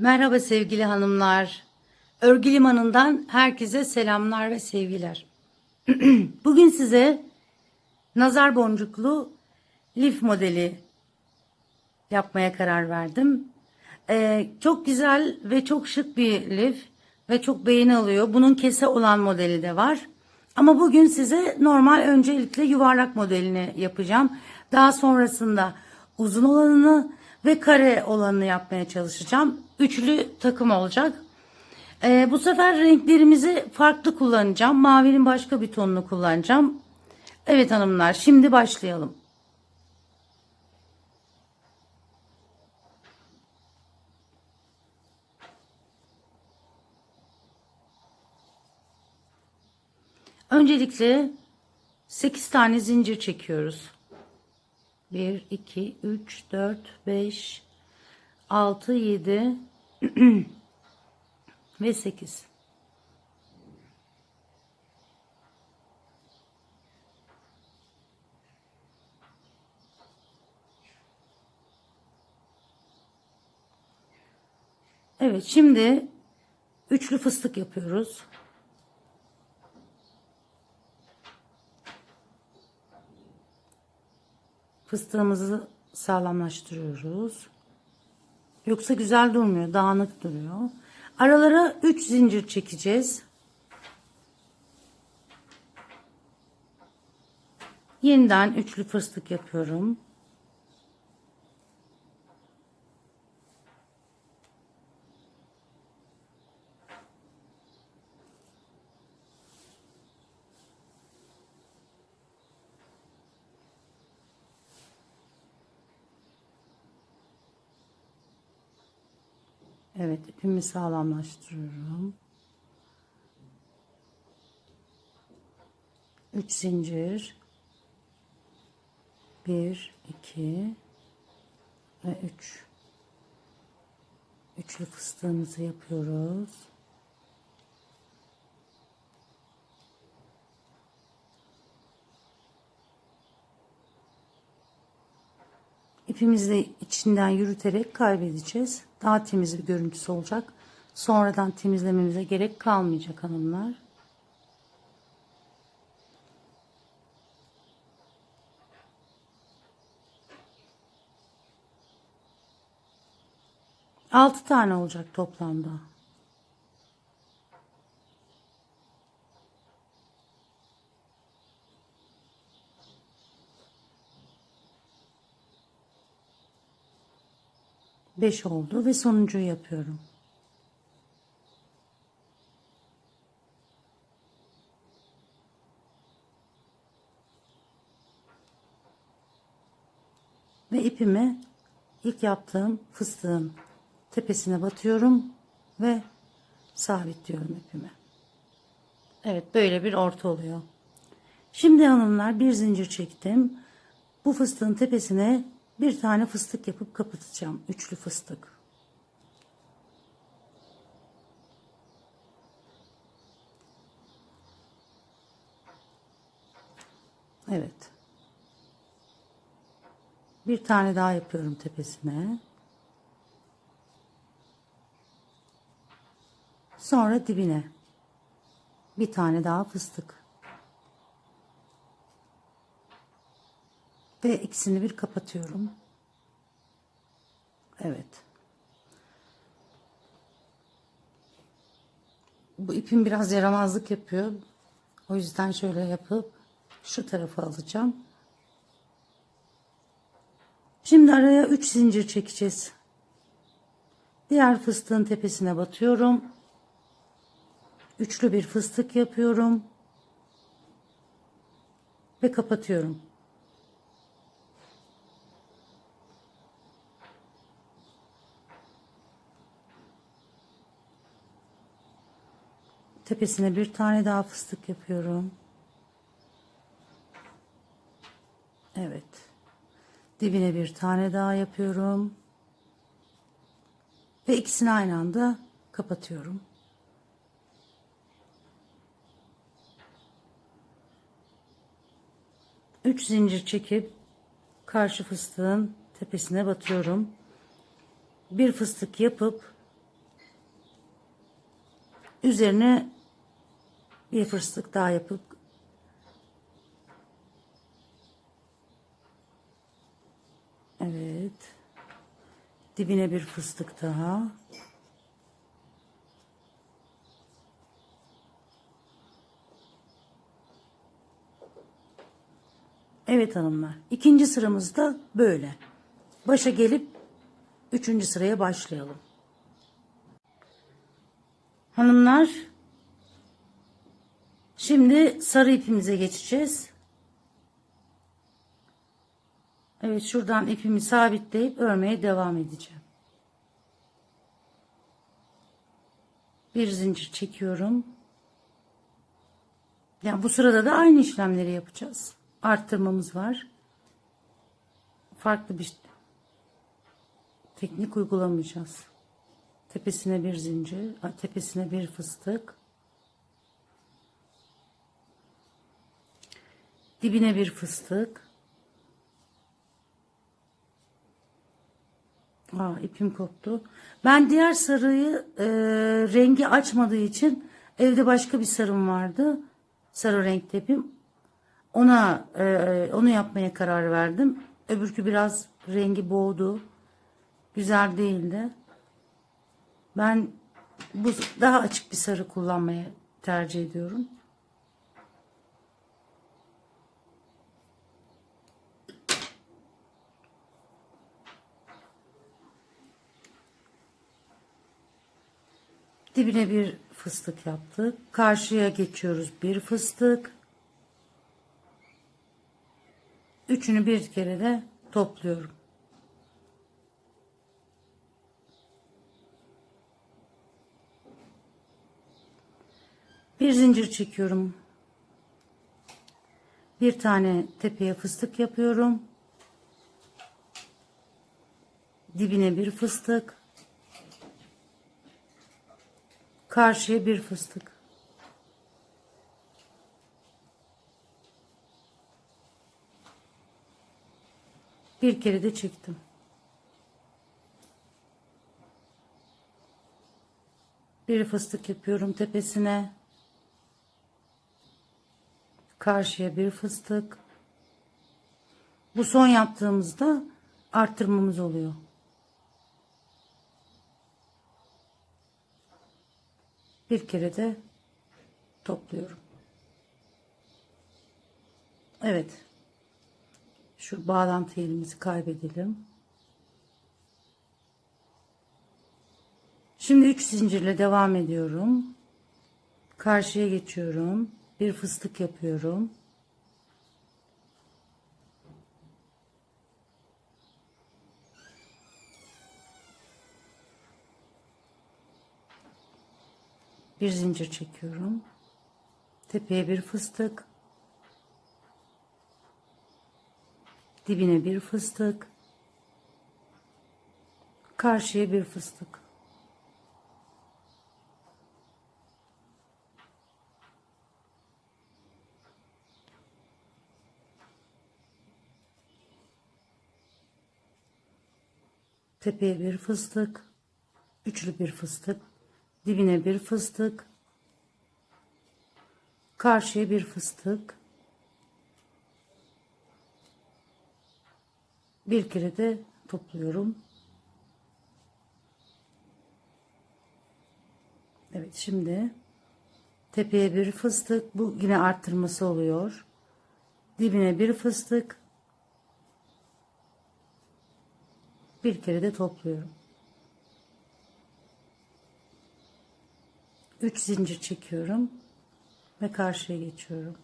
Merhaba sevgili hanımlar. Örgü Limanı'ndan herkese selamlar ve sevgiler. Bugün size nazar boncuklu lif modeli yapmaya karar verdim. Ee, çok güzel ve çok şık bir lif ve çok beğeni alıyor. Bunun kese olan modeli de var. Ama bugün size normal öncelikle yuvarlak modelini yapacağım. Daha sonrasında uzun olanını ve kare olanını yapmaya çalışacağım. Üçlü takım olacak. Ee, bu sefer renklerimizi farklı kullanacağım. Mavinin başka bir tonunu kullanacağım. Evet hanımlar şimdi başlayalım. Öncelikle 8 tane zincir çekiyoruz. 1, 2, 3, 4, 5, 6, 7 ve 8. Evet şimdi üçlü fıstık yapıyoruz. Fıstığımızı sağlamlaştırıyoruz. Yoksa güzel durmuyor, dağınık duruyor. Aralara 3 zincir çekeceğiz. Yeniden üçlü fıstık yapıyorum. Evet ipimi sağlamlaştırıyorum. 3 zincir 1 2 ve 3 üçlü fıstığımızı yapıyoruz. İpimizi de içinden yürüterek kaybedeceğiz. Daha temiz bir görüntüsü olacak. Sonradan temizlememize gerek kalmayacak hanımlar. Altı tane olacak toplamda. Beş oldu ve sonuncuyu yapıyorum. Ve ipimi ilk yaptığım fıstığın tepesine batıyorum ve sabitliyorum ipimi. Evet böyle bir orta oluyor. Şimdi hanımlar bir zincir çektim. Bu fıstığın tepesine bir tane fıstık yapıp kapatacağım. Üçlü fıstık. Evet. Bir tane daha yapıyorum tepesine. Sonra dibine. Bir tane daha fıstık. Ve ikisini bir kapatıyorum. Evet. Bu ipim biraz yaramazlık yapıyor. O yüzden şöyle yapıp şu tarafa alacağım. Şimdi araya 3 zincir çekeceğiz. Diğer fıstığın tepesine batıyorum. Üçlü bir fıstık yapıyorum. Ve kapatıyorum. Tepesine bir tane daha fıstık yapıyorum. Evet. Dibine bir tane daha yapıyorum. Ve ikisini aynı anda kapatıyorum. Üç zincir çekip karşı fıstığın tepesine batıyorum. Bir fıstık yapıp Üzerine bir fıstık daha yapıp Evet. Dibine bir fıstık daha. Evet hanımlar. İkinci sıramız da böyle. Başa gelip üçüncü sıraya başlayalım. Hanımlar şimdi sarı ipimize geçeceğiz. Evet şuradan ipimi sabitleyip örmeye devam edeceğim. Bir zincir çekiyorum. Yani bu sırada da aynı işlemleri yapacağız. Arttırmamız var. Farklı bir teknik uygulamayacağız. Tepesine bir zincir, tepesine bir fıstık. Dibine bir fıstık. Aa, ipim koptu. Ben diğer sarıyı e, rengi açmadığı için evde başka bir sarım vardı. Sarı renkli ipim. Ona e, onu yapmaya karar verdim. Öbürkü biraz rengi boğdu. Güzel değildi. Ben bu daha açık bir sarı kullanmaya tercih ediyorum. Dibine bir fıstık yaptık. Karşıya geçiyoruz. Bir fıstık. Üçünü bir kere de topluyorum. Bir zincir çekiyorum. Bir tane tepeye fıstık yapıyorum. Dibine bir fıstık. Karşıya bir fıstık. Bir kere de çektim. Bir fıstık yapıyorum tepesine. Karşıya bir fıstık. Bu son yaptığımızda arttırmamız oluyor. Bir kere de topluyorum. Evet. Şu bağlantı yerimizi kaybedelim. Şimdi 3 zincirle devam ediyorum. Karşıya geçiyorum. Bir fıstık yapıyorum. Bir zincir çekiyorum. Tepeye bir fıstık. Dibine bir fıstık. Karşıya bir fıstık. Tepeye bir fıstık. Üçlü bir fıstık. Dibine bir fıstık. Karşıya bir fıstık. Bir kere de topluyorum. Evet şimdi tepeye bir fıstık. Bu yine arttırması oluyor. Dibine bir fıstık. Bir kere de topluyorum. 3 zincir çekiyorum ve karşıya geçiyorum.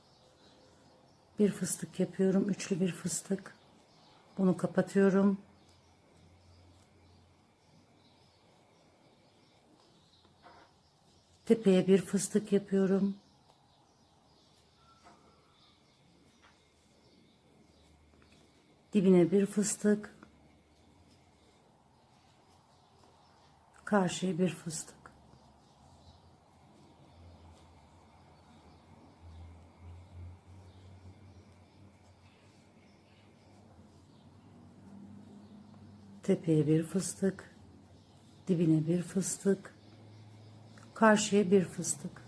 Bir fıstık yapıyorum. Üçlü bir fıstık. Bunu kapatıyorum. Tepeye bir fıstık yapıyorum. Dibine bir fıstık. Karşıya bir fıstık. Tepeye bir fıstık, dibine bir fıstık, Karşıya bir fıstık.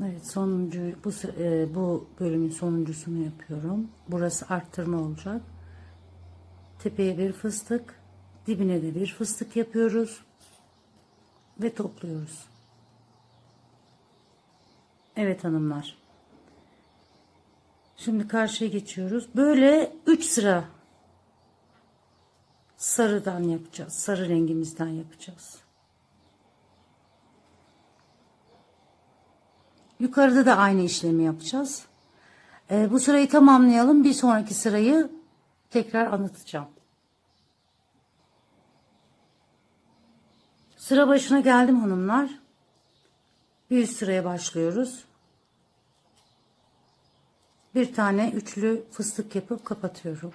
Evet sonuncu bu e, bu bölümün sonuncusunu yapıyorum. Burası arttırma olacak. Tepeye bir fıstık, dibine de bir fıstık yapıyoruz ve topluyoruz. Evet hanımlar. Şimdi karşıya geçiyoruz. Böyle 3 sıra sarıdan yapacağız. Sarı rengimizden yapacağız. Yukarıda da aynı işlemi yapacağız. Ee, bu sırayı tamamlayalım. Bir sonraki sırayı tekrar anlatacağım. Sıra başına geldim hanımlar. Bir sıraya başlıyoruz. Bir tane üçlü fıstık yapıp kapatıyorum.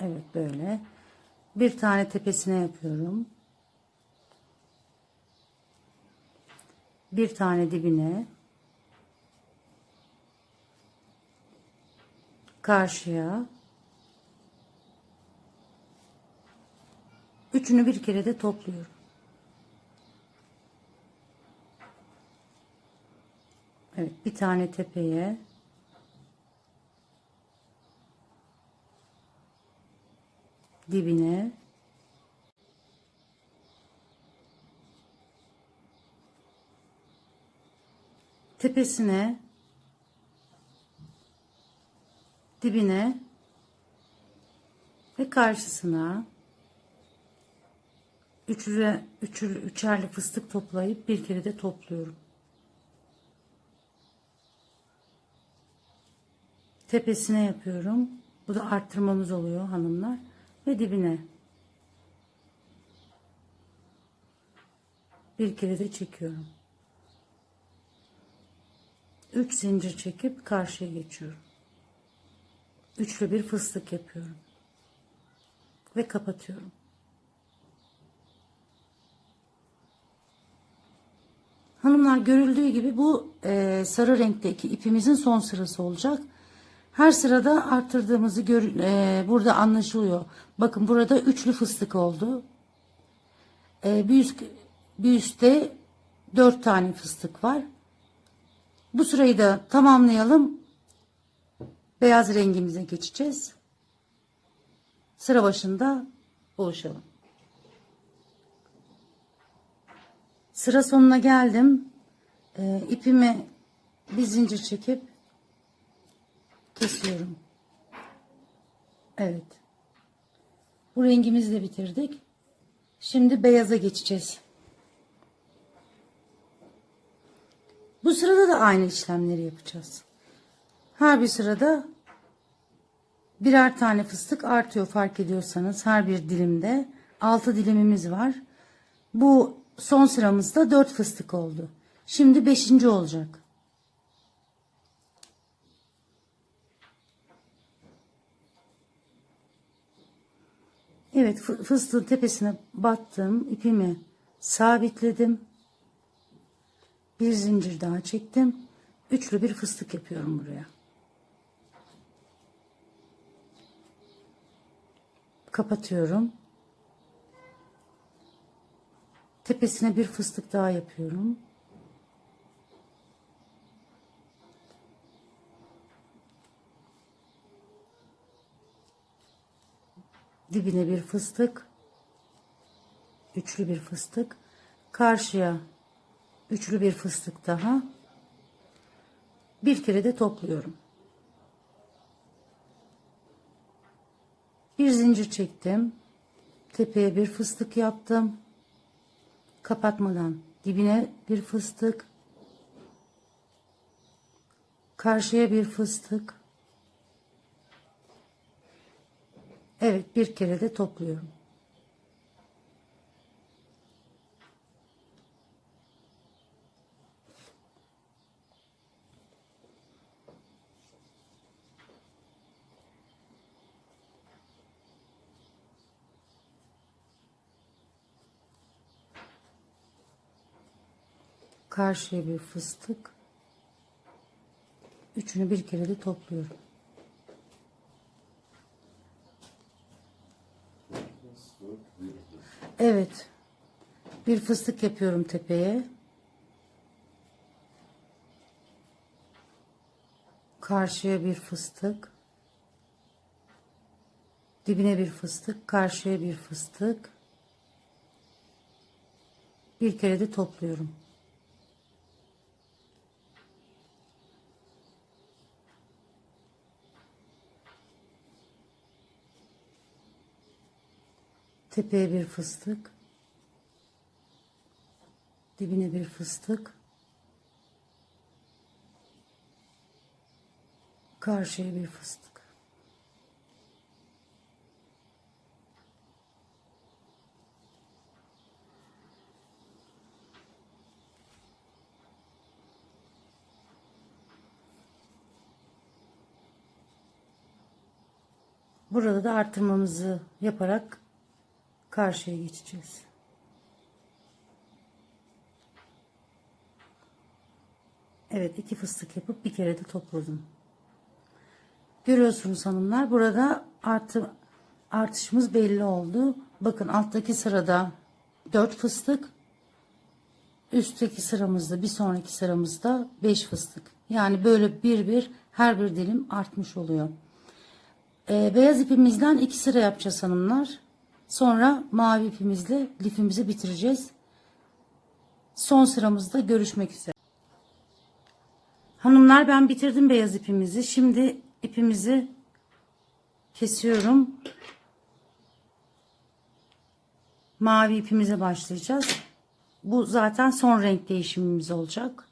Evet böyle. Bir tane tepesine yapıyorum. Bir tane dibine. Karşıya. Üçünü bir kere de topluyorum. Evet bir tane tepeye. Dibine. Tepesine. Dibine. Ve karşısına. Üçlü, üçlü, üçerli fıstık toplayıp bir kere de topluyorum. Tepesine yapıyorum. Bu da arttırmamız oluyor hanımlar. Ve dibine. Bir kere de çekiyorum. 3 zincir çekip karşıya geçiyorum. Üçlü bir fıstık yapıyorum. Ve kapatıyorum. Hanımlar görüldüğü gibi bu e, sarı renkteki ipimizin son sırası olacak. Her sırada arttırdığımızı gör, e, burada anlaşılıyor. Bakın burada üçlü fıstık oldu. E, bir, üst, bir üstte dört tane fıstık var. Bu sırayı da tamamlayalım. Beyaz rengimize geçeceğiz. Sıra başında buluşalım. Sıra sonuna geldim. E, ipimi bir zincir çekip kesiyorum. Evet. Bu rengimizi de bitirdik. Şimdi beyaza geçeceğiz. Bu sırada da aynı işlemleri yapacağız. Her bir sırada birer tane fıstık artıyor fark ediyorsanız her bir dilimde 6 dilimimiz var. Bu son sıramızda 4 fıstık oldu. Şimdi 5. olacak. Evet fı- fıstığın tepesine battım. ipimi sabitledim. Bir zincir daha çektim. Üçlü bir fıstık yapıyorum buraya. Kapatıyorum. Tepesine bir fıstık daha yapıyorum. Dibine bir fıstık. Üçlü bir fıstık. Karşıya üçlü bir fıstık daha. Bir kere de topluyorum. Bir zincir çektim. Tepeye bir fıstık yaptım. Kapatmadan dibine bir fıstık. Karşıya bir fıstık Evet bir kere de topluyorum. Karşıya bir fıstık. Üçünü bir kere de topluyorum. Evet. Bir fıstık yapıyorum tepeye. Karşıya bir fıstık. Dibine bir fıstık, karşıya bir fıstık. Bir kere de topluyorum. Tepeye bir fıstık. Dibine bir fıstık. Karşıya bir fıstık. Burada da artırmamızı yaparak karşıya geçeceğiz. Evet iki fıstık yapıp bir kere de topladım. Görüyorsunuz hanımlar burada artı artışımız belli oldu. Bakın alttaki sırada 4 fıstık. Üstteki sıramızda bir sonraki sıramızda 5 fıstık. Yani böyle bir bir her bir dilim artmış oluyor. Ee, beyaz ipimizden iki sıra yapacağız hanımlar. Sonra mavi ipimizle lifimizi bitireceğiz. Son sıramızda görüşmek üzere. Hanımlar ben bitirdim beyaz ipimizi. Şimdi ipimizi kesiyorum. Mavi ipimize başlayacağız. Bu zaten son renk değişimimiz olacak.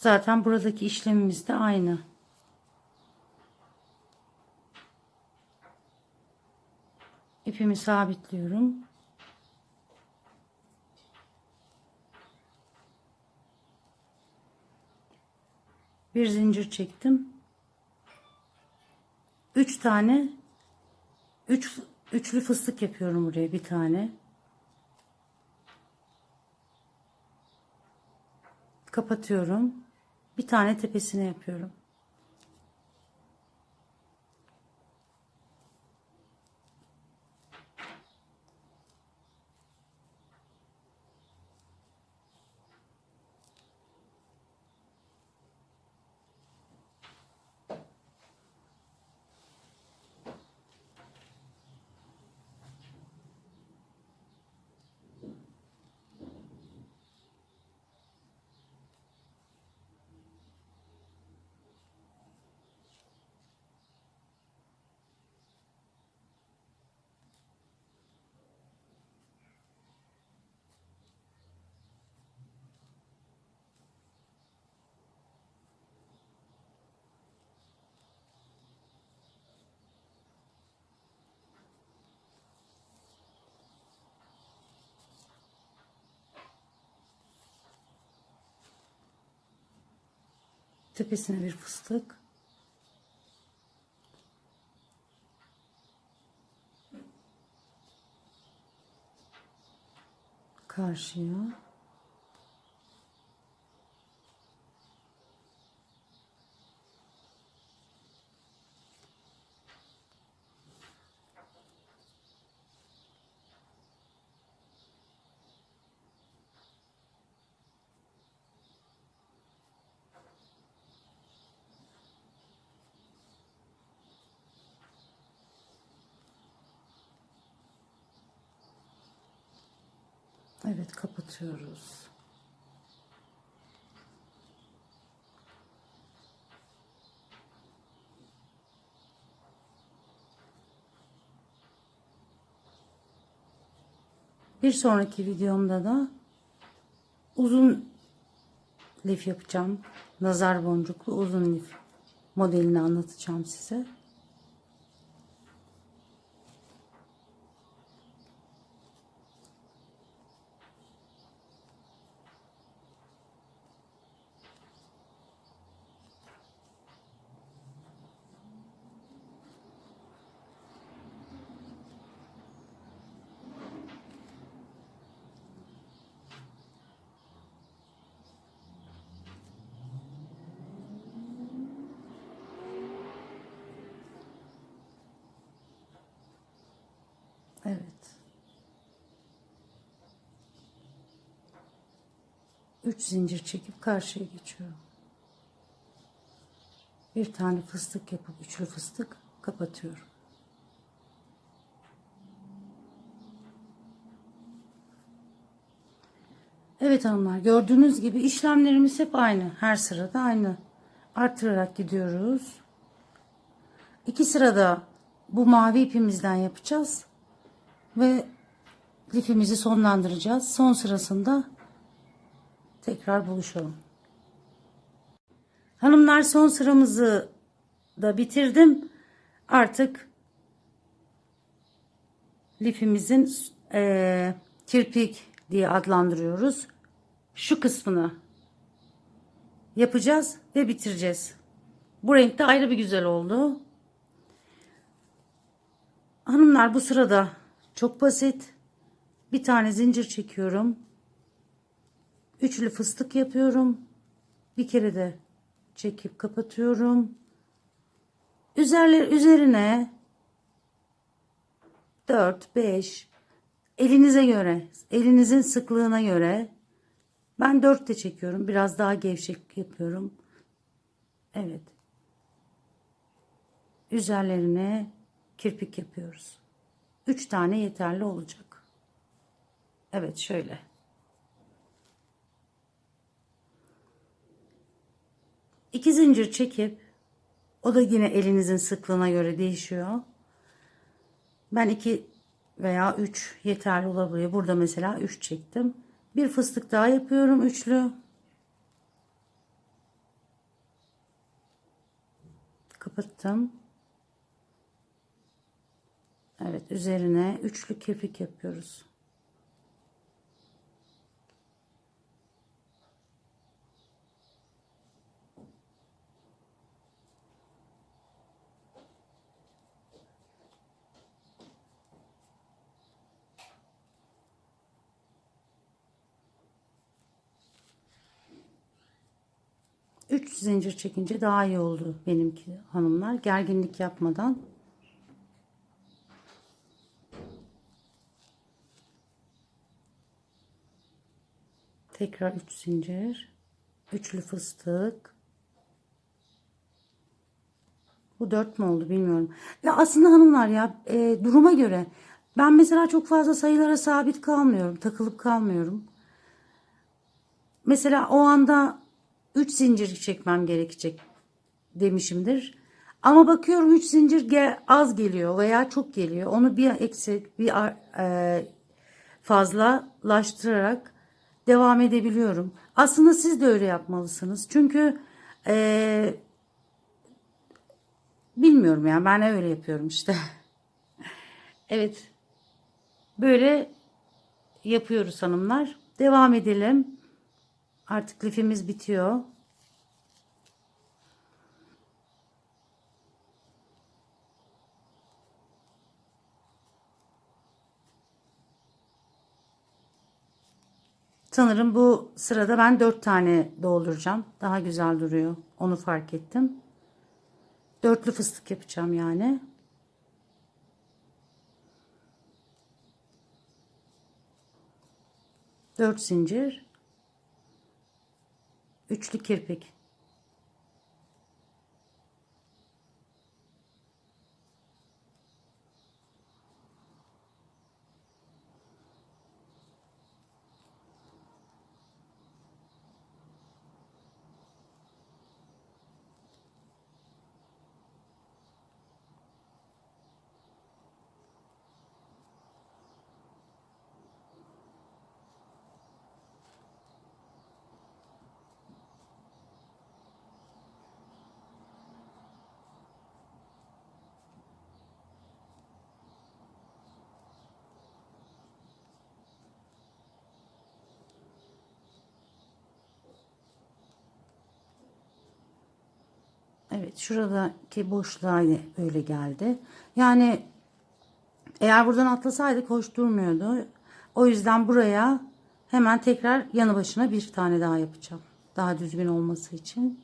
Zaten buradaki işlemimiz de aynı. İpimi sabitliyorum. Bir zincir çektim. Üç tane üç, üçlü fıstık yapıyorum buraya bir tane. Kapatıyorum. Bir tane tepesine yapıyorum. Tepesine bir fıstık. Karşıya. Evet kapatıyoruz. Bir sonraki videomda da uzun lif yapacağım. Nazar boncuklu uzun lif modelini anlatacağım size. 3 zincir çekip karşıya geçiyorum. Bir tane fıstık yapıp üçlü fıstık kapatıyorum. Evet hanımlar gördüğünüz gibi işlemlerimiz hep aynı. Her sırada aynı. Artırarak gidiyoruz. İki sırada bu mavi ipimizden yapacağız. Ve lifimizi sonlandıracağız. Son sırasında tekrar buluşalım. Hanımlar son sıramızı da bitirdim. Artık lifimizin eee, kirpik diye adlandırıyoruz. Şu kısmını yapacağız ve bitireceğiz. Bu renkte ayrı bir güzel oldu. Hanımlar bu sırada çok basit. Bir tane zincir çekiyorum. Üçlü fıstık yapıyorum. Bir kere de çekip kapatıyorum. Üzerler üzerine 4 5 elinize göre, elinizin sıklığına göre ben 4 de çekiyorum. Biraz daha gevşek yapıyorum. Evet. Üzerlerine kirpik yapıyoruz. 3 tane yeterli olacak. Evet şöyle. İki zincir çekip o da yine elinizin sıklığına göre değişiyor. Ben iki veya üç yeterli olabiliyor. Burada mesela üç çektim. Bir fıstık daha yapıyorum üçlü. Kapattım. Evet üzerine üçlü kirpik yapıyoruz. Üç zincir çekince daha iyi oldu benimki hanımlar. Gerginlik yapmadan. Tekrar 3 zincir. Üçlü fıstık. Bu 4 mü oldu bilmiyorum. Ya aslında hanımlar ya e, duruma göre ben mesela çok fazla sayılara sabit kalmıyorum. Takılıp kalmıyorum. Mesela o anda 3 zincir çekmem gerekecek demişimdir. Ama bakıyorum 3 zincir az geliyor veya çok geliyor. Onu bir eksik bir e, fazlalaştırarak devam edebiliyorum. Aslında siz de öyle yapmalısınız. Çünkü e, bilmiyorum yani ben öyle yapıyorum işte. evet. Böyle yapıyoruz hanımlar. Devam edelim. Artık lifimiz bitiyor. Sanırım bu sırada ben 4 tane dolduracağım. Daha güzel duruyor. Onu fark ettim. Dörtlü fıstık yapacağım yani. Dört zincir. Üçlü kirpik. Evet şuradaki boşluğa böyle geldi. Yani eğer buradan atlasaydık hoş durmuyordu. O yüzden buraya hemen tekrar yanı başına bir tane daha yapacağım. Daha düzgün olması için.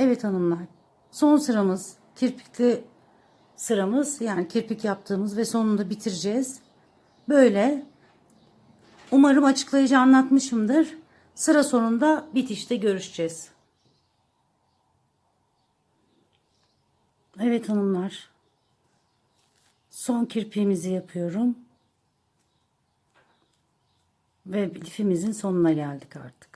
Evet hanımlar. Son sıramız kirpikli sıramız yani kirpik yaptığımız ve sonunda bitireceğiz. Böyle umarım açıklayıcı anlatmışımdır. Sıra sonunda bitişte görüşeceğiz. Evet hanımlar. Son kirpiğimizi yapıyorum. Ve lifimizin sonuna geldik artık.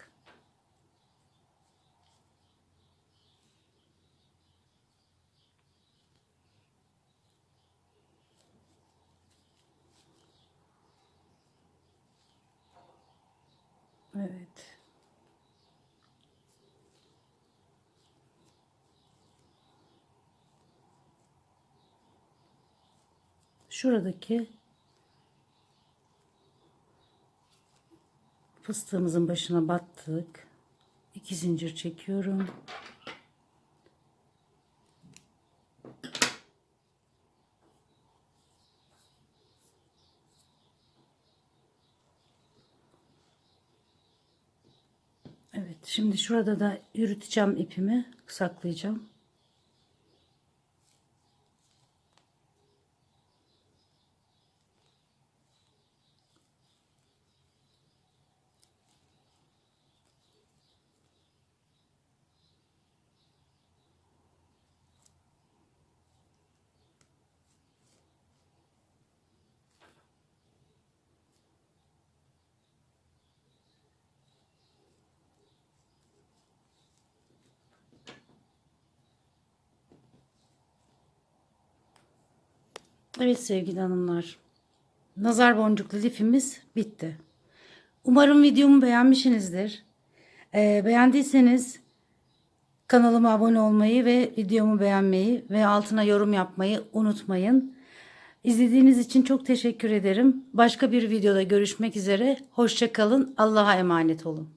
Evet. Şuradaki fıstığımızın başına battık. İki zincir çekiyorum. Evet, şimdi şurada da yürüteceğim ipimi, saklayacağım. Evet sevgili hanımlar. Nazar boncuklu lifimiz bitti. Umarım videomu beğenmişsinizdir. Ee, beğendiyseniz kanalıma abone olmayı ve videomu beğenmeyi ve altına yorum yapmayı unutmayın. İzlediğiniz için çok teşekkür ederim. Başka bir videoda görüşmek üzere. Hoşçakalın. Allah'a emanet olun.